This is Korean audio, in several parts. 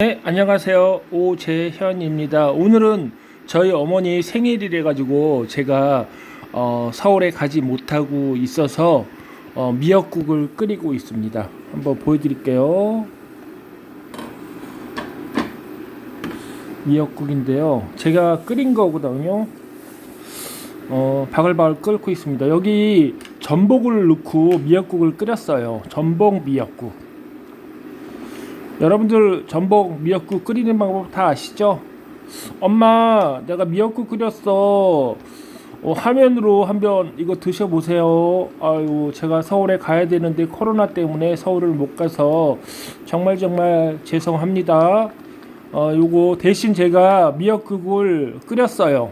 네, 안녕하세요. 오재현입니다. 오늘은 저희 어머니 생일이래 가지고 제가 어, 서울에 가지 못하고 있어서 어, 미역국을 끓이고 있습니다. 한번 보여드릴게요. 미역국인데요. 제가 끓인 거거든요. 어, 바글바글 끓고 있습니다. 여기 전복을 넣고 미역국을 끓였어요. 전복 미역국. 여러분들 전복 미역국 끓이는 방법 다 아시죠? 엄마 내가 미역국 끓였어. 어, 화면으로 한번 이거 드셔보세요. 아유 제가 서울에 가야 되는데 코로나 때문에 서울을 못 가서 정말 정말 죄송합니다. 어, 요거 대신 제가 미역국을 끓였어요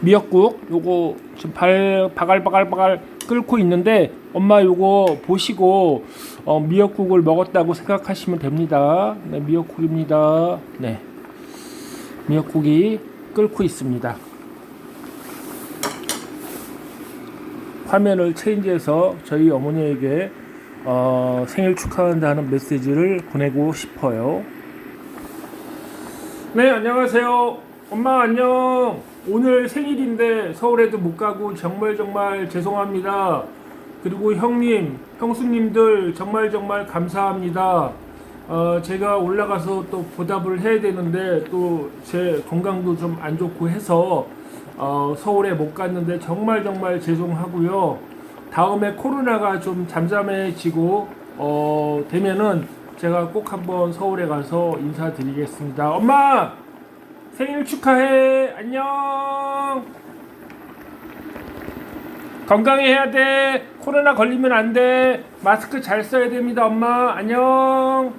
미역국 요거 지금 발 바갈바갈바갈 끓고 있는데 엄마 요거 보시고 어, 미역국을 먹었다고 생각하시면 됩니다. 네, 미역국입니다. 네. 미역국이 끓고 있습니다. 화면을 체인지해서 저희 어머니에게 어, 생일 축하한다는 메시지를 보내고 싶어요. 네, 안녕하세요. 엄마 안녕. 오늘 생일인데 서울에도 못 가고 정말 정말 죄송합니다. 그리고 형님, 형수님들 정말 정말 감사합니다. 어, 제가 올라가서 또 보답을 해야 되는데 또 제 건강도 좀 안 좋고 해서 어, 서울에 못 갔는데 정말 정말 죄송하고요. 다음에 코로나가 좀 잠잠해지고 어, 되면은 제가 꼭 한번 서울에 가서 인사드리겠습니다. 엄마 생일 축하해. 안녕. 건강히 해야 돼. 코로나 걸리면 안 돼. 마스크 잘 써야 됩니다, 엄마. 안녕.